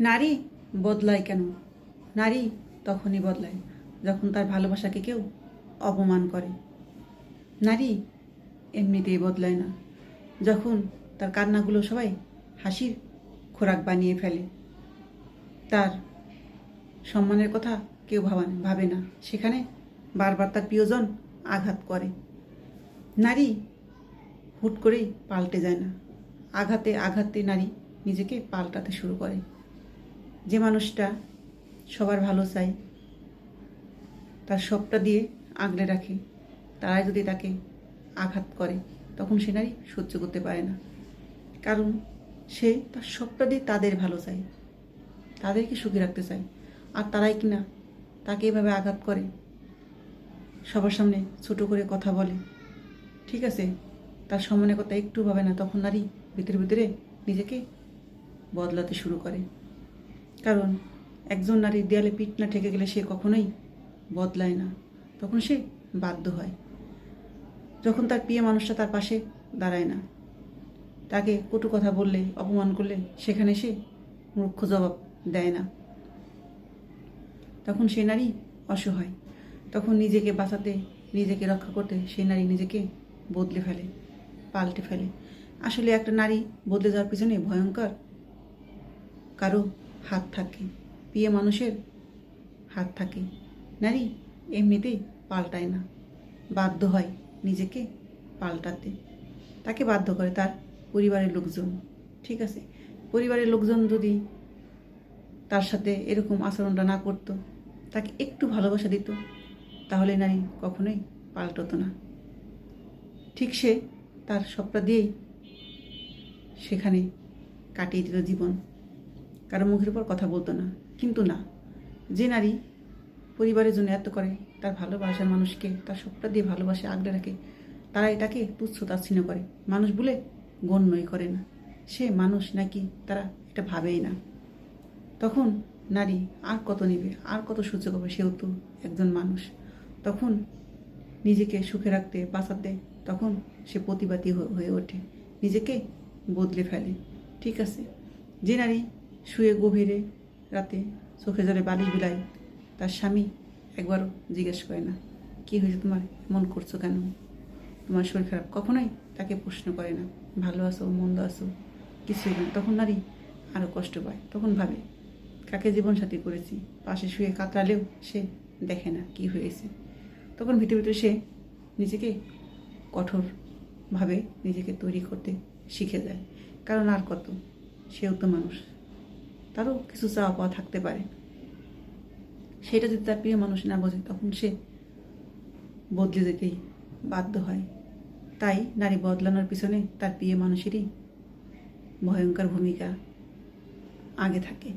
নারী বদলায় কেন? নারী তখনই বদলায়, যখন তার ভালোবাসাকে কেউ অপমান করে। নারী এমনিতেই বদলায় না, যখন তার কান্নাগুলো সবাই হাসির খোরাক বানিয়ে ফেলে। তার সম্মানের কথা কেউ ভাবা ভাবে না, সেখানে বারবার তার প্রিয়জন আঘাত করে। নারী হুট করেই পাল্টে যায় না, আঘাতে আঘাতে নারী নিজেকে পাল্টাতে শুরু করে। যে মানুষটা সবার ভালো চায়, তার সবটা দিয়ে আগলে রাখে, তারাই যদি তাকে আঘাত করে, তখন সে নারী সহ্য করতে পারে না। কারণ সে তার সবটা দিয়ে তাদের ভালো চায়, তাদেরকে সুখী রাখতে চায়। আর তারাই কিনা তাকে এভাবে আঘাত করে, সবার সামনে ছোট করে কথা বলে, ঠিক আছে? তার সম্মানের কথা একটু ভাবে না, তখন নারী ভিতরে ভিতরে নিজেকে বদলাতে শুরু করে। কারণ একজন নারীর দেয়ালে পিঠ না ঠেকে গেলে সে কখনোই বদলায় না। তখন সে বাধ্য হয়। যখন তার প্রিয় মানুষটা তার পাশে দাঁড়ায় না। তাকে কটু কথা বললে, অপমান করলে সেখানে সে মূর্খ জবাব দেয় না। তখন সে নারী অসহায়। তখন নিজেকে বাঁচাতে, নিজেকে রক্ষা করতে সে নারী নিজেকে বদলে ফেলে, পাল্টে ফেলে। আসলে একটা নারী বদলে যাওয়ার পিছনে ভয়ঙ্কর কারও হাত থাকে। বিয়ে মানুষের হাত থাকে। নারী এমনিতেই পাল্টায় না। বাধ্য হয় নিজেকে পাল্টাতে। তাকে বাধ্য করে তার পরিবারের লোকজন। ঠিক আছে? পরিবারের লোকজন যদি তার সাথে এরকম আচরণটা না করতো, তাকে একটু ভালোবাসা দিত, তাহলে নারী কখনোই পাল্টতো না। ঠিক সে তার সবটা দিয়েই সেখানে কাটিয়ে দিত জীবন। কারও মুখের উপর কথা বলতো না। কিন্তু না, যে নারী পরিবারের জন্য এত করে, তার ভালোবাসার মানুষকে, তার সবটা দিয়ে ভালোবাসে, আগলে রাখে, তারা এটাকে তুচ্ছ তাচ্ছিন্ন করে। মানুষ বলে গণ্যই করে না। সে মানুষ নাকি তারা এটা ভাবেই না। তখন নারী আর কত নেবে, আর কত সহ্য করবে, সেও তো একজন মানুষ। তখন নিজেকে সুখে রাখতে, বাঁচাতে, তখন সে প্রতিবাদী হয়ে ওঠে। নিজেকে বদলে ফেলে। ঠিক আছে? যে নারী শুয়ে গভীরে রাতে চোখে জলে বালিশ বিলায়, তার স্বামী একবারও জিজ্ঞেস করে না, কী হয়েছে তোমার? এমন করছ কেন? তোমার শরীর খারাপ? কখনোই তাকে প্রশ্ন করে না, ভালো আছো, মন্দ আছো? কিছুই না। তখন নারী আরও কষ্ট পায়। তখন ভাবে, কাকে জীবনসাথী করেছি? পাশে শুয়ে কাতরালেও সে দেখে না কি হয়েছে। তখন ভিতরে ভিতরে সে নিজেকে কঠোরভাবে নিজেকে তৈরি করতে শিখে যায়। কারণ আর কত? সেও তো মানুষ। তারও কিছু চাওয়া পাওয়া থাকতে পারে। সেটা যদি তার প্রিয় মানুষ না বোঝে, তখন সে বদলে যেতেই বাধ্য হয়। তাই নারী বদলানোর পিছনে তার প্রিয় মানুষেরই ভয়ঙ্কর ভূমিকা আগে থাকে।